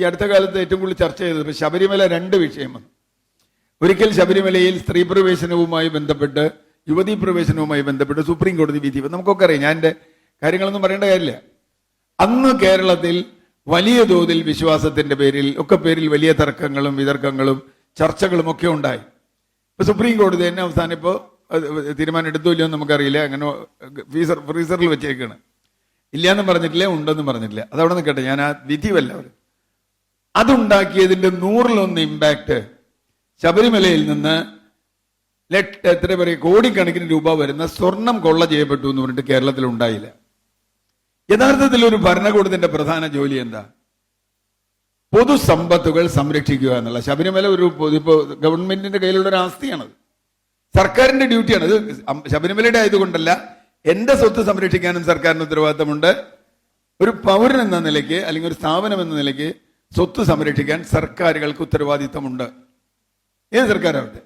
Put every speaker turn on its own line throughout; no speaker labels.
ഈ അടുത്ത കാലത്ത് ഏറ്റവും കൂടുതൽ ചർച്ച ചെയ്തത് ശബരിമല രണ്ട് വിഷയമാണ്. ഒരിക്കൽ ശബരിമലയിൽ സ്ത്രീ പ്രവേശനവുമായി ബന്ധപ്പെട്ട് യുവതീ പ്രവേശനവുമായി ബന്ധപ്പെട്ട് സുപ്രീം കോടതി വിധി. നമുക്കൊക്കെ അറിയാം ഞാൻ എന്റെ കാര്യങ്ങളൊന്നും പറയേണ്ട കാര്യമില്ല. അന്ന് കേരളത്തിൽ വലിയ തോതിൽ വിശ്വാസത്തിന്റെ പേരിൽ ഒക്കെ പേരിൽ വലിയ തർക്കങ്ങളും വിതർക്കങ്ങളും ചർച്ചകളും ഒക്കെ ഉണ്ടായി. ഇപ്പൊ സുപ്രീം കോടതി തന്നെ അവസാനം ഇപ്പോൾ തീരുമാനം എടുത്തോ ഇല്ലയോ എന്ന് നമുക്കറിയില്ല. അങ്ങനെ ഫ്രീസർ ഫ്രീസറിൽ വെച്ചേക്കാണ്. ഇല്ലാന്ന് പറഞ്ഞിട്ടില്ല ഉണ്ടെന്ന് പറഞ്ഞിട്ടില്ല. അതവിടെ നിൽക്കട്ടെ ഞാൻ ആ വിധി വല്ല അതുണ്ടാക്കിയതിന്റെ നൂറിലൊന്ന് ഇമ്പാക്ട് ശബരിമലയിൽ നിന്ന് ലക്ഷ എത്ര പറയുക കോടിക്കണക്കിന് രൂപ വരുന്ന സ്വർണം കൊള്ള ചെയ്യപ്പെട്ടു എന്ന് പറഞ്ഞിട്ട് കേരളത്തിൽ ഉണ്ടായില്ല. യഥാർത്ഥത്തിൽ ഒരു ഭരണകൂടത്തിന്റെ പ്രധാന ജോലി എന്താ? പൊതുസമ്പത്തുകൾ സംരക്ഷിക്കുക എന്നുള്ള. ശബരിമല ഒരു ഇപ്പോ ഗവൺമെന്റിന്റെ കയ്യിലുള്ള ഒരു ആസ്തിയാണത്. സർക്കാരിന്റെ ഡ്യൂട്ടിയാണ്. ഇത് ശബരിമലയുടെ ആയതുകൊണ്ടല്ല എന്റെ സ്വത്ത് സംരക്ഷിക്കാനും സർക്കാരിന് ഉത്തരവാദിത്തമുണ്ട്. ഒരു പൗരൻ എന്ന നിലയ്ക്ക് അല്ലെങ്കിൽ ഒരു സ്ഥാപനം എന്ന നിലയ്ക്ക് സ്വത്ത് സംരക്ഷിക്കാൻ സർക്കാരുകൾക്ക് ഉത്തരവാദിത്തമുണ്ട്. ഏത് സർക്കാരാവട്ടെ?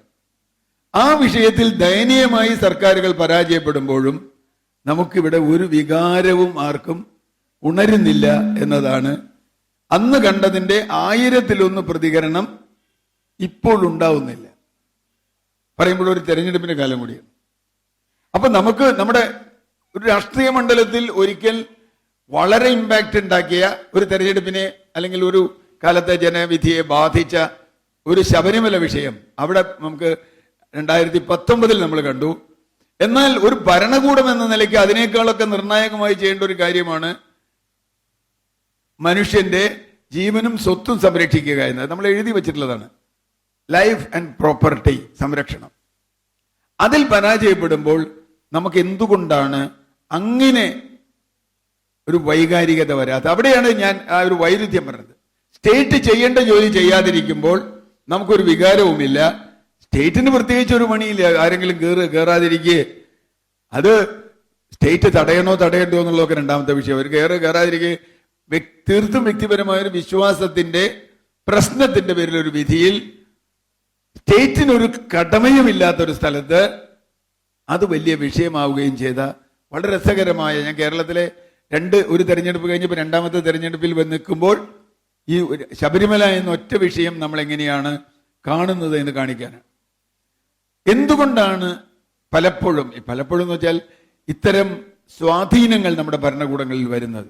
ആ വിഷയത്തിൽ ദയനീയമായി സർക്കാരുകൾ പരാജയപ്പെടുമ്പോഴും നമുക്കിവിടെ ഒരു വികാരവും ആർക്കും ഉണരുന്നില്ല എന്നതാണ്. അന്ന് കണ്ടതിന്റെ ആയിരത്തിലൊന്ന് പ്രതികരണം ഇപ്പോൾ ഉണ്ടാവുന്നില്ല. പറയുമ്പോൾ ഒരു തെരഞ്ഞെടുപ്പിന്റെ കാലം കൂടിയാണ്. അപ്പൊ നമുക്ക് നമ്മുടെ ഒരു രാഷ്ട്രീയ മണ്ഡലത്തിൽ ഒരിക്കൽ വളരെ ഇമ്പാക്റ്റ് ഉണ്ടാക്കിയ ഒരു തെരഞ്ഞെടുപ്പിനെ അല്ലെങ്കിൽ ഒരു കാലത്തെ ജനവിധിയെ ബാധിച്ച ഒരു ശബരിമല വിഷയം അവിടെ നമുക്ക് രണ്ടായിരത്തി പത്തൊമ്പതിൽ നമ്മൾ കണ്ടു. എന്നാൽ ഒരു ഭരണകൂടം എന്ന നിലയ്ക്ക് അതിനേക്കാളൊക്കെ നിർണായകമായി ചെയ്യേണ്ട ഒരു കാര്യമാണ് മനുഷ്യന്റെ ജീവനും സ്വത്തും സംരക്ഷിക്കുക എന്നത്. നമ്മൾ എഴുതി വെച്ചിട്ടുള്ളതാണ്. ലൈഫ് ആൻഡ് പ്രോപ്പർട്ടി സംരക്ഷണം. അതിൽ പരാജയപ്പെടുമ്പോൾ നമുക്ക് എന്തുകൊണ്ടാണ് അങ്ങനെ ഒരു വൈകാരികത വരാത്ത. അവിടെയാണ് ഞാൻ ആ ഒരു വൈരുദ്ധ്യം പറഞ്ഞത്. സ്റ്റേറ്റ് ചെയ്യേണ്ട ജോലി ചെയ്യാതിരിക്കുമ്പോൾ നമുക്കൊരു വികാരവുമില്ല. സ്റ്റേറ്റിന് പ്രത്യേകിച്ച് ഒരു പണിയില്ല. ആരെങ്കിലും കയറുക കയറാതിരിക്കുക അത് സ്റ്റേറ്റ് തടയണോ തടയണ്ടോ എന്നുള്ളതൊക്കെ രണ്ടാമത്തെ വിഷയം. അവർ കയറ് കയറാതിരിക്കുക തീർത്തും വ്യക്തിപരമായ ഒരു വിശ്വാസത്തിന്റെ പ്രശ്നത്തിന്റെ പേരിൽ ഒരു വിധിയിൽ സ്റ്റേറ്റിനൊരു ഒരു കടമയുമില്ലാത്ത ഒരു സ്ഥലത്ത് അത് വലിയ വിഷയമാവുകയും ചെയ്ത വളരെ രസകരമായ ഞാൻ കേരളത്തിലെ രണ്ട് ഒരു തെരഞ്ഞെടുപ്പ് കഴിഞ്ഞപ്പോൾ രണ്ടാമത്തെ തെരഞ്ഞെടുപ്പിൽ വന്ന് നിൽക്കുമ്പോൾ ഈ ശബരിമല എന്ന ഒറ്റ വിഷയം നമ്മൾ എങ്ങനെയാണ് കാണുന്നത് എന്ന് കാണിക്കാനാണ്. എന്തുകൊണ്ടാണ് പലപ്പോഴും പലപ്പോഴും എന്ന് വെച്ചാൽ ഇത്തരം സ്വാധീനങ്ങൾ നമ്മുടെ ഭരണകൂടങ്ങളിൽ വരുന്നത്?